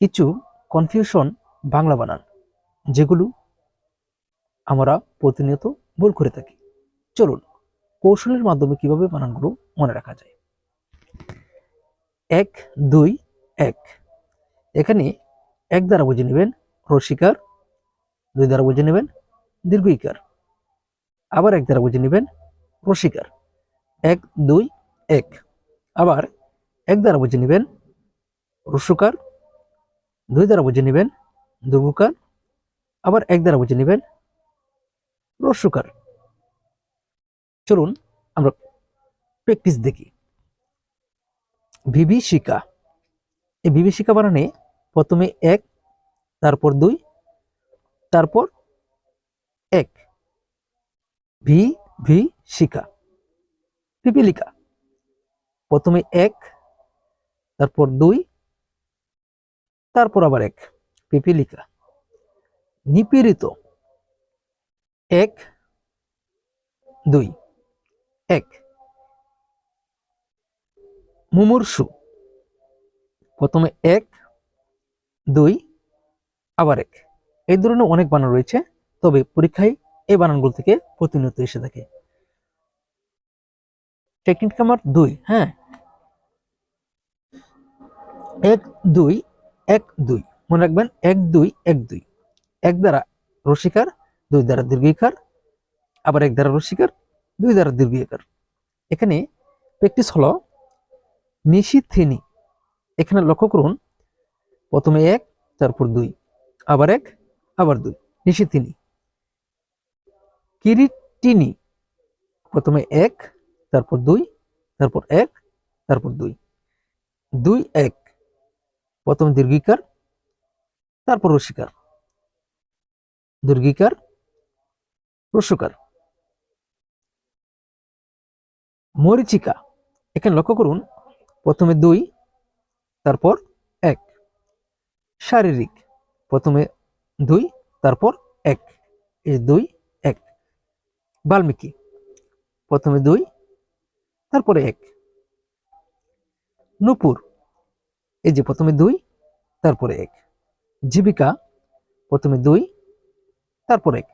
কিছু কনফিউশন বাংলা বানান, যেগুলো আমরা প্রতিনিয়ত ভুল করে থাকি। চলুন, কৌশলের মাধ্যমে কীভাবে বানানগুলো মনে রাখা যায়? এক, দুই, এক। এখানে এক দ্বারা বুঝে নেবেন রসিকার, দুই দ্বারা বুঝে নেবেন দীর্ঘিকার আবার এক দ্বারা বুঝে নেবেন রসিকার। এক, দুই, এক। আবার এক দ্বারা বুঝে নেবেন রসুকার দুই দ্বারা বুঝে নেবেন দুর্গুকার আবার এক দ্বারা বুঝে নেবেন রস্যকার চলুন আমরা প্র্যাকটিস দেখি। বিভীষিকা। এই বিভীষিকা বানানে প্রথমে এক, তারপর দুই, তারপর এক। ভি ভি শিকা পিপিলিকা। প্রথমে এক, তারপর দুই তারপর আবার এক পিপিলিকা। নিপীড়িত। এক, দুই, এক। মুমূর্ষু। প্রথমে এক, দুই, আবার এক। এই ধরনের অনেক বানান রয়েছে, তবে পরীক্ষায় এই বানানগুলো থেকে প্রতিনিয়ত এসে থাকে। টেকনিক নাম্বার দুই হ্যাঁ। এক, দুই এক দুই। মনে রাখবেন এক দুই এক দুই। এক দ্বারা রসিকার দুই দ্বারা দীর্ঘিকার, আবার এক দ্বারা রসিকার দুই দ্বারা দীর্ঘিকার। এখানে প্র্যাকটিস হলো নিশিথিনি এখানে লক্ষ্য করুন, প্রথমে এক, তারপর দুই, আবার এক, আবার দুই। নিশিথিনি কিরিটিনি। প্রথমে এক, তারপর দুই, তারপর এক, তারপর দুই। দুই এক। প্রথম দীর্ঘিকার, তারপর রসিকার। দীর্ঘিকার রস্যকার মরিচিকা, এখানে লক্ষ্য করুন, প্রথমে দুই, তারপর এক। শারীরিক, প্রথমে দুই, তারপর এক। এই দুই, এক। বাল্মীকি, প্রথমে দুই, তারপরে এক। নুপুর এই যে প্রথমে দুই তারপরে এক। জীবিকা প্রথমে দুই তারপরে এক।